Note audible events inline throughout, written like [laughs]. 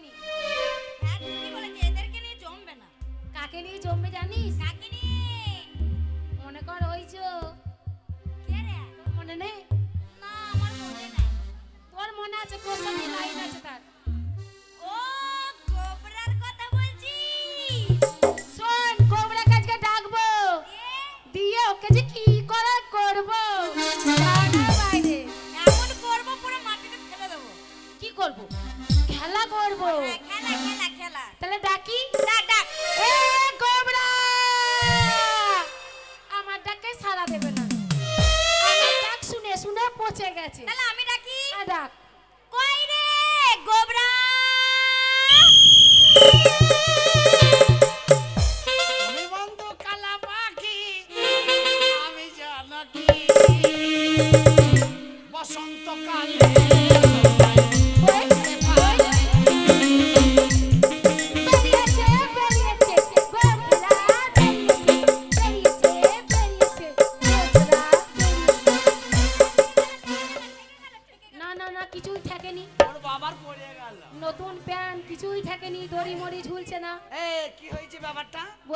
জমেনি হ্যাঁ ঠিকই বলেছে? এদেরকে নিয়ে জমবে না। কাকে নিয়ে জমবে জানিস? কাকে নিয়ে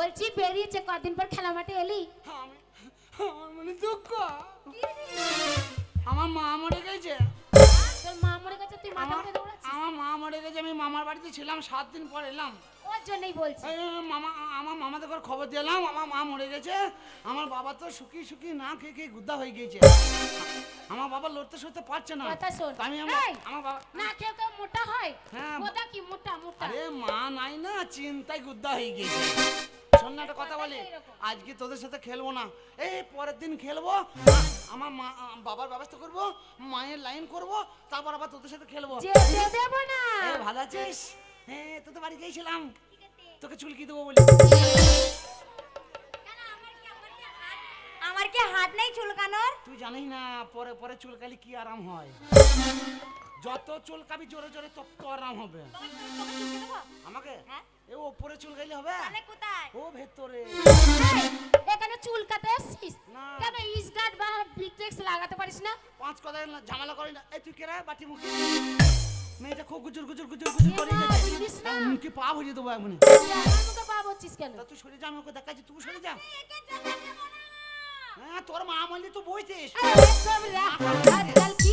বলছি বেরিয়েছে কদিন পর খেলা মাঠে এলি? আমি আমার মনে দুঃখ। আমার মা মরে গেছে। তোর মা মরে গেছে তুই মাথা আমার উঠে দৌড়াচ্ছিস? আমার মা মরে গেছে আমি মামার বাড়িতে ছিলাম সাত দিন পর এলাম। ওর জন্যই বলছি। মামা আমার মামাদের ঘর খবর দিলাম আমার মা মরে গেছে। আমার বাবা তো শুকিয়ে শুকিয়ে না খেয়ে খেয়ে গুদ্দা হয়ে গিয়েছে। আমার বাবা লড়তে সরতে পারছে না। কথা শোন। আমি আমার আমার বাবা না কেউ কেউ মোটা হয়? হ্যাঁ। মোটা কি? মোটা মোটা। আরে মা নাই না চিন্তায় গুদ্দা হয়ে গিয়েছে। শোন না একটা কথা বলি আজকে তোদের সাথে খেলব না। এই পরের দিন খেলব আমার মা বাবার ব্যবস্থা করব মায়ের লাইন করব তারপর আবার তোদের সাথে খেলব। দেব না। ভালো আছিস? হ্যাঁ তোদের বাড়ি গিয়েছিলাম। তোকে চুলকি দেবো বলি। আমার কি আমার আমার কি হাত নেই চুলকানোর? তুই জানিস না পরে পরে চুলকালি কি আরাম হয়। যত চুলকাবি জোরে জোরে তত আরাম হবে। আমাকে? হ্যাঁ। এ ওপরে চুলকাইলে হবে? তাহলে কোথায়? ও ভেতরে। এখানে চুল কাটে আসছিস। কেন ইসগার্ড বা বিটেক্স লাগাতে পারিস না? পাঁচ কথা ঝামেলা করি না। এই তুই কেরা বাটি মুখে। মেয়েটা খুব গুজুর গুজুর গুজুর গুজুর করে যাচ্ছে? মুখে পা ভরিয়ে দেবো এমনি মুখে পা বলছিস কেন? তুই সরে যা আমাকে দেখাচ্ছি। তুই সরে যা। হ্যাঁ তোর মা মরলি তো বইছিস। আজকাল কি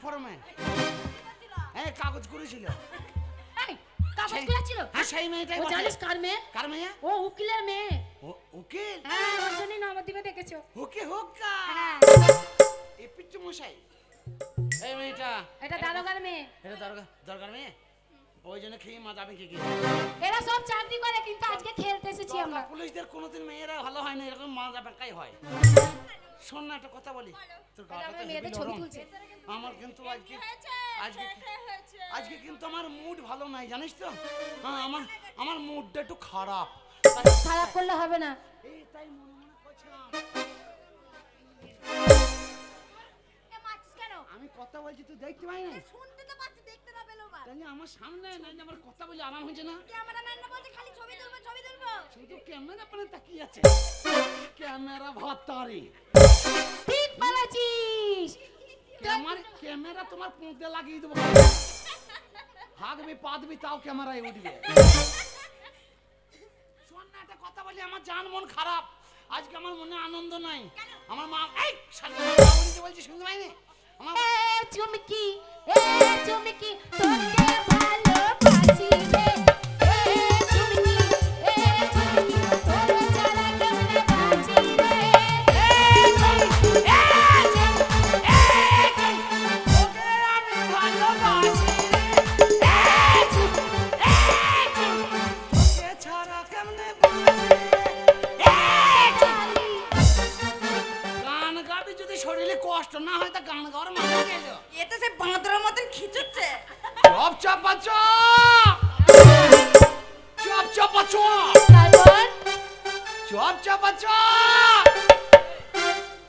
প্ল্যাটফর্মে হ্যাঁ কাগজ করেছিল। এই কাগজ খোলা হ্যাঁ সেই মেয়েটাই জানিস কার মেয়ে? কার মেয়ে? ও উকিলের মেয়ে। উকিল? হ্যাঁ ওর জন্যই নবদ্বীপে দেখেছ। হুকে হুক্কা হ্যাঁ। এই পিচ্চু মশাই। এই মেয়েটা। এটা দারোগার মেয়ে। এটা দরকার দরকার মেয়ে? ওই জন্য খেয়ে এরা সব চাকরি করে কিন্তু আজকে খেলতে এসেছি আমরা। পুলিশদের কোনোদিন মেয়েরা ভালো হয় না এরকম মা যাবে কাই হয়। শোন না একটা কথা বলি। তোর গাটা আমার মেয়েদের ছবি তুলছে। আমার কিন্তু আজকে আজকে আজকে কিন্তু আমার মুড ভালো নাই জানিস তো? হ্যাঁ আমার আমার মুডটা একটু খারাপ। খারাপ করলে হবে না। এই তাই মনে মনে করছিলাম। আমি কথা বলছি তুই দেখতে পাই না শুনতে তো পাচ্ছি দেখতে না পেল বা তাই আমার সামনে নাই আমার কথা বলে আরাম হয়েছে না? ক্যামেরাম্যান না বলছে? খালি ছবি তুলবো ছবি তুলবো। শুধু ক্যামেরা পানে তাকিয়ে আছে। ক্যামেরা ভাতারি ঠিক বলেছিস। আমার ক্যামেরা তোমার পুঁতে লাগিয়ে দেবো। হাগবি পাদবি তাও ক্যামেরায় উঠবে। শোন না একটা কথা বলি আমার জান মন খারাপ। আজকে আমার মনে আনন্দ নাই। আমার মা এই বলছে শুনতে পাইনি? এ চুমকি এ চুমকি তোকে চপ চাপা চপ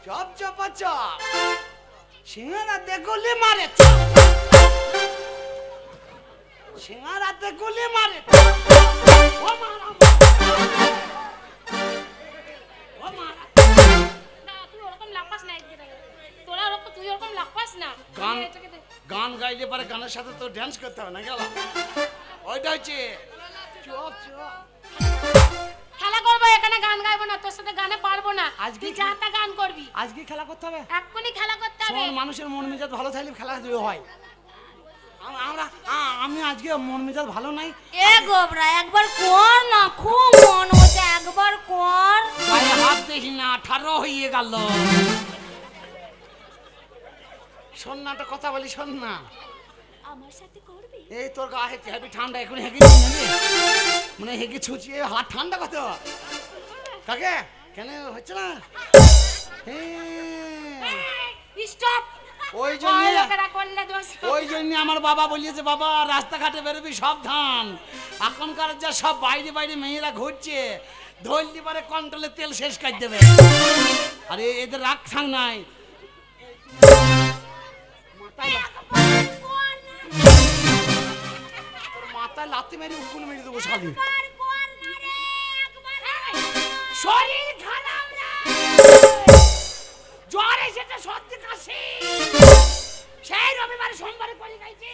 চপ চাপা চপ সিঙ্গারাতে গুলি মারে। সিঙ্গারাতে গুলি মারে। ও মারা ও মারা গান গাইলে পরে গানের সাথে তো ড্যান্স করতে হবে না গেল। ওইটা হচ্ছে চপ চপ। গান গাইবো না তোর সাথে গানে পারব না। আজকে তুই কি- যা তা গান করবি। আজকে খেলা করতে হবে? এক্ষুনি খেলা করতে হবে। মানুষের মন মেজাজ ভালো থাকলে খেলা হয়। আমরা আমি আজকে মন মেজাজ ভালো নাই। এ গোবরা একবার কর না খুব মন হচ্ছে একবার কর। গায়ে হাত দেখি না আঠারো হয়ে গেল। শোন না একটা কথা বলি শোন না। আমার সাথে করবি? এই তোর গা হেঁটে হেবি ঠান্ডা এখন হেগে মানে হেগে ছুচিয়ে হাত ঠান্ডা কত কাকে? কেন হচ্ছে না? হ্যাঁ। স্টপ ওই জন্য ওই জন্য আমার বাবা বলিয়েছে বাবা রাস্তাঘাটে বেরোবি সাবধান। এখনকার যা সব বাইরে বাইরে মেয়েরা ঘুরছে ধরলি পারে কন্ট্রোলে তেল শেষ করে দেবে। আরে এদের রাগ থাক নাই। মাথায় মাথায় লাথি মেরে উকুল মেরে দেবো শালি। শরীর খারাপ না জ্বর এসেছে সত্যি কাশি। সেই রবিবার সোমবারে করে গাইছে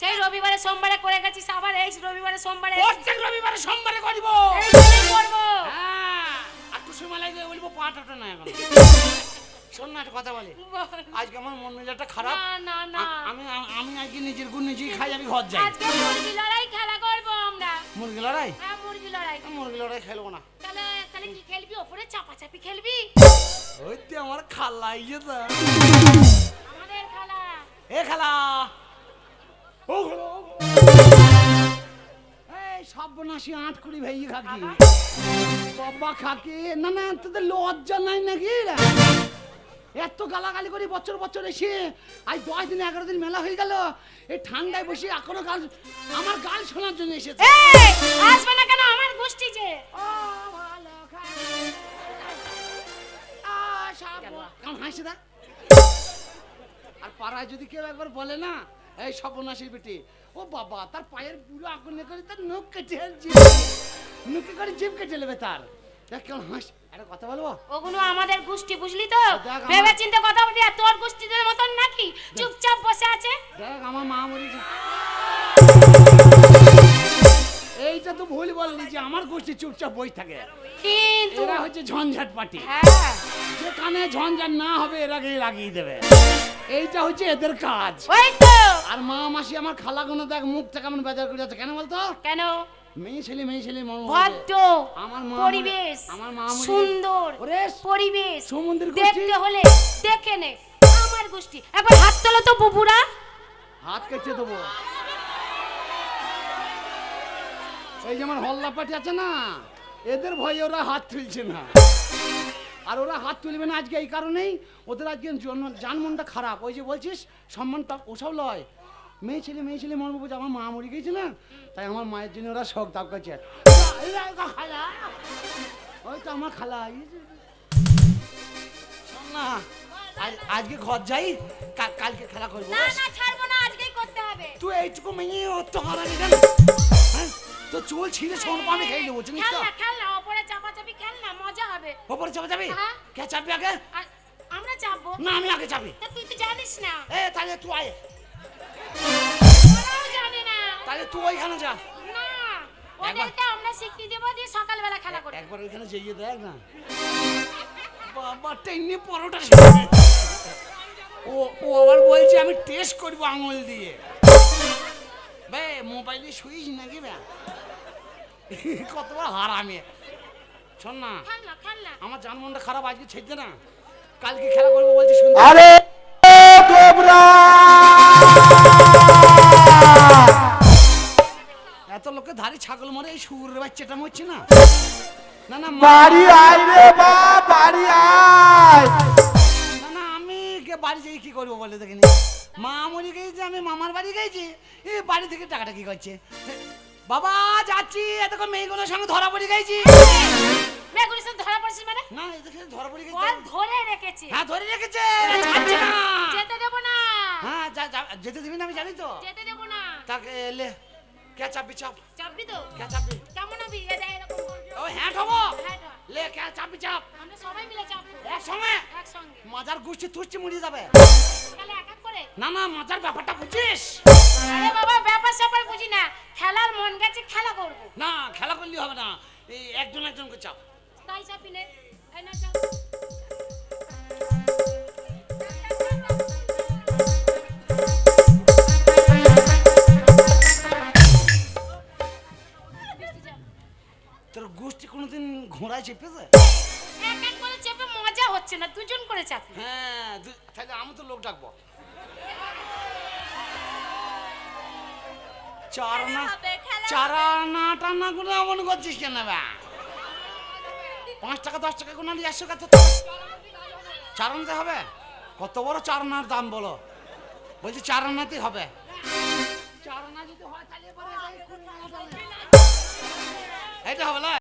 সেই রবিবারে সোমবারে করে গেছিস আবার এই রবিবারে সোমবারে প্রত্যেক রবিবারে সোমবারে করিব। এই করব। হ্যাঁ আর টুসু মেলায় গিয়ে বলব পাটাটা না এখন। শোন না একটা কথা বলি। আজকে আমার মন মেজাজটা খারাপ। না না না। আমি আমি আজকে নিজের গুণ নিজেই খাই আমি ঘর যাই। আজকে মুরগি লড়াই খেলা করব আমরা। মুরগি লড়াই? হ্যাঁ মুরগি লড়াই খেলব না। তাহলে তাহলে কি খেলবি? ওপরে চাপাচাপি খেলবি? ওই তুই আমার খালা ইয়ে তো আমাদের খালা। এ খালা। ও খালা, ও খালা। এই সর্বনাশী আট কুড়ি ভাই খাকি বাবা খাকি না না তোদের লজ্জা নাই নাকি রে? এত গালাগালি করি বছর বছর এসে। আজ দশ দিন এগারো দিন মেলা হয়ে গেল। এই ঠান্ডায় বসে এখনও গাল আমার গাল শোনার জন্য এসেছে। আসবে না কেন? আমার গোষ্ঠী যে। ও ভালো হাসি দা আর পাড়ায় যদি কেউ একবার বলে না এই সর্বনাশী বেটি ও বাবা তার পায়ের পুরো আগুনে করে তার নখ কেটে নুকে করে জিভ কেটে নেবে তার। কেমন হাস। একটা কথা বলব? ওগুলো আমাদের গোষ্ঠী বুঝলি তো? ভেবে চিন্তে কথা বলবি আর তোর গোষ্ঠীদের মতন নাকি? চুপচাপ বসে আছে। দেখ আমার মা মরেছে এইটা তো ভুল বললি যে আমার গোষ্ঠী চুপচাপ বই থাকে। কিন্তু এরা হচ্ছে ঝঞ্ঝাট পার্টি। হ্যাঁ। যেখানে ঝঞ্ঝাট না হবে এর আগেই লাগিয়ে দেবে। এইটা হচ্ছে এদের কাজ। ওই তো। আর মা মাসি আমার খালা গুলো দেখ মুখটা কেমন বেজার করে যাচ্ছে। কেন বলতো? কেন? মেয়ে ছেলে মেয়ে ছেলে ভদ্র আমার পরিবেশ আমার মা সুন্দর ওরে পরিবেশ সমুদ্রের গোষ্ঠী। দেখতে হলে দেখে নে আমার গোষ্ঠী। একবার হাত তোলো তো বুবুরা। হাত কেটে দেবো। এই হল্লা পাটি আছে না এদের ভয়ে ওরা হাত তুলছে না। আর ওরা হাত তুলবে না আজকে এই কারণেই। ওদের আজকে জন- জান মনটা খারাপ। ওই যে বলছিস সম্মানটা ওসব লয়। মেয়ে ছেলে মেয়ে ছেলে মরবো বলছে আমার মা মরে গেছে না তাই আমার মায়ের জন্য ওরা শখ দাব করছে। ওই তো আমার খালা। না আজকে ঘর যাই কালকে খেলা করব না না ছাড়বো না আজকেই করতে হবে। তুই এইটুকু মেয়ে তো হ্যাঁ? তো চুল ছিঁড়ে সোন পানি খেয়ে দেবো চিনিস তো? খেল না ওপরে চাপাচাপি খেল না মজা হবে। ওপরে চাপা হ্যাঁ। কে চাপবি আগে? আমরা চাপবো? না আমি আগে চাপি। তুই তো জানিস না। এ তাহলে তুই আয়। তাহলে তুই ওইখানে যা। না ওদেরকে আমরা দেবো দিয়ে সকালবেলা খেলা করব একবার ওইখানে যেয়ে দেখ না। [laughs] বাবা টেনে পরোটা ও ও আবার বলছে আমি টেস্ট করব আঙুল দিয়ে। বে মোবাইলে শুইস নাকি বে? কতবার হারামে। শোন না আমার জান মনটা খারাপ আজকে ছেড়ে না। কালকে খেলা করব বলছে শুনতে আরে ধারে ছাগল মরে এই সুরের বাচ্চাটা মরছে না। না না বাড়ি আয় রে বা বাড়ি আয়। না না আমি কে বাড়ি যেয়ে কি করব বলে দেখিনি মা মরে গেছে আমি মামার বাড়ি গেছি। এই বাড়ি থেকে টাকাটা কি করছে? বাবা যাচ্ছি এতক্ষণ মেয়েগুলোর সঙ্গে ধরা পড়ে গেছি। মেয়েগুলির ধরা পড়ছিস মানে? না ধরা পড়ে গেছে। বল ধরে রেখেছি। হ্যাঁ ধরে রেখেছে ছাড়ছে না। যেতে দেবো না। হ্যাঁ যা যা- যেতে দিবি না আমি জানি তো? যেতে দেবো না। তাকে লে কে চাপবি চাপ চাপবি তো কে চাপবি কেমন হবি এটা এরকম। ও হ্যাঁ হব লে কে চাপবি চাপ আমরা সবাই মিলে চাপবো একসঙ্গে একসঙ্গে মাজার গুষ্টি তুষ্টি মুড়িয়ে যাবে তাহলে এক এক করে না না মাজার ব্যাপারটা বুঝিস? আরে বাবা ব্যাপার স্যাপার বুঝি না। খেলার মন গেছে খেলা করব। না খেলা করলে হবে না। এই একজন একজনকে চাপ। তাই চাপি নে এই না চাপ। ঘোড়ায় চেপেছে? এক এক করে চেপে মজা হচ্ছে না দুজন করে চাপি। হ্যাঁ তাহলে আমি তো লোক ডাকবো। চার না হবে, খেলা চারা না টানা করে এমন করছিস কেন বা? পাঁচ টাকা দশ টাকা কোনো নিয়ে আসছো কত চার আনাতে হবে? কত বড় চার আনার দাম বলো। বলছি চার আনাতেই হবে যদি হয় তাহলে। এইটা হবে না?